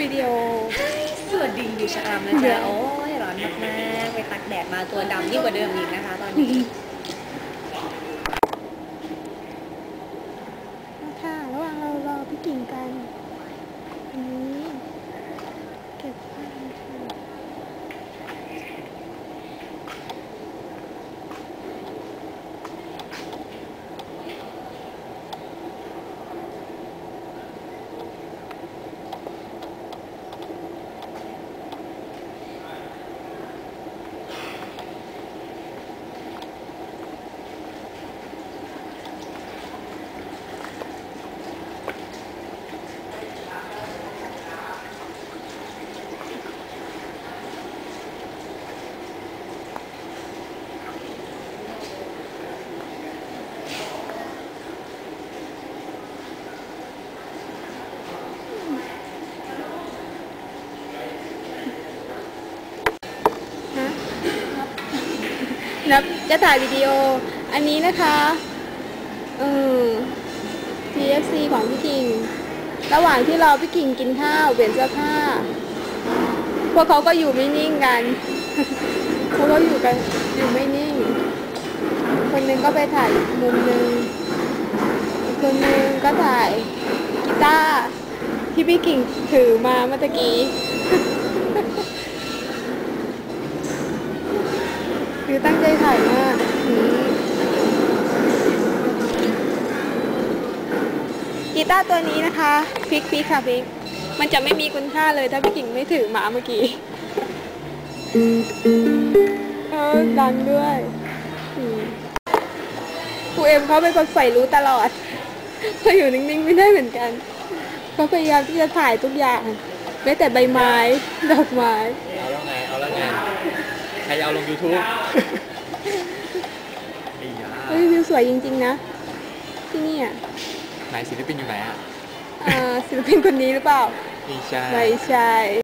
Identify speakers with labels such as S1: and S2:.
S1: วิดีโอ
S2: สวัสดีอยู่ชะอำนะจ๊ะโอ้ยร้อนมากๆไปตักแดดมาตัวดำยิ่งกว่าเดิมอีกนะคะตอนนี้
S1: ค่ะระหว่างเรารอพี่กิ่งกันอันนี้ นับจะถ่ายวิดีโอ อันนี้นะคะเออ TFC ของพี่กิ่ง ระหว่างที่รอพี่กิ่งกินข้าวเปลี่ยนเสื้อผ้า พวกเขาก็อยู่ไม่นิ่งกันเขาก็อยู่กันอยู่ไม่นิ่ง คนหนึ่งก็ไปถ่ายมุมหนึ่งคนหนึ่งก็ถ่ายกีตาร์ที่พี่กิ่งถือมาเมื่อกี้ คือ ตั้งใจถ่ายมากกีตาร์ตัวนี้นะคะพิกพลิกค่ะพิกมันจะไม่มีคุณค่าเลยถ้าพี่กิ่งไม่ถือหมาเมื่อกี้เออดังด้วยครูเอ็มเขาเป็นคนใฝ่รู้ตลอดเขาอยู่นิ่งๆไม่ได้เหมือนกันเขาพยายามที่จะถ่ายทุกอย่างแม้แต่ใบไม้ดอกไม้
S3: เอาแล้วไงเอาแล้วไง ใครจะเอาลง YouTube ไอ้ยา
S1: เฮ้ยวิวสวยจริงๆนะ ที่นี่อะ
S3: ไหนศิลปินอยู่ไหนอะ
S1: อ่าศิลปินคนนี้หรือเปล่า
S3: ไม่ใช่
S1: ไม่ใช่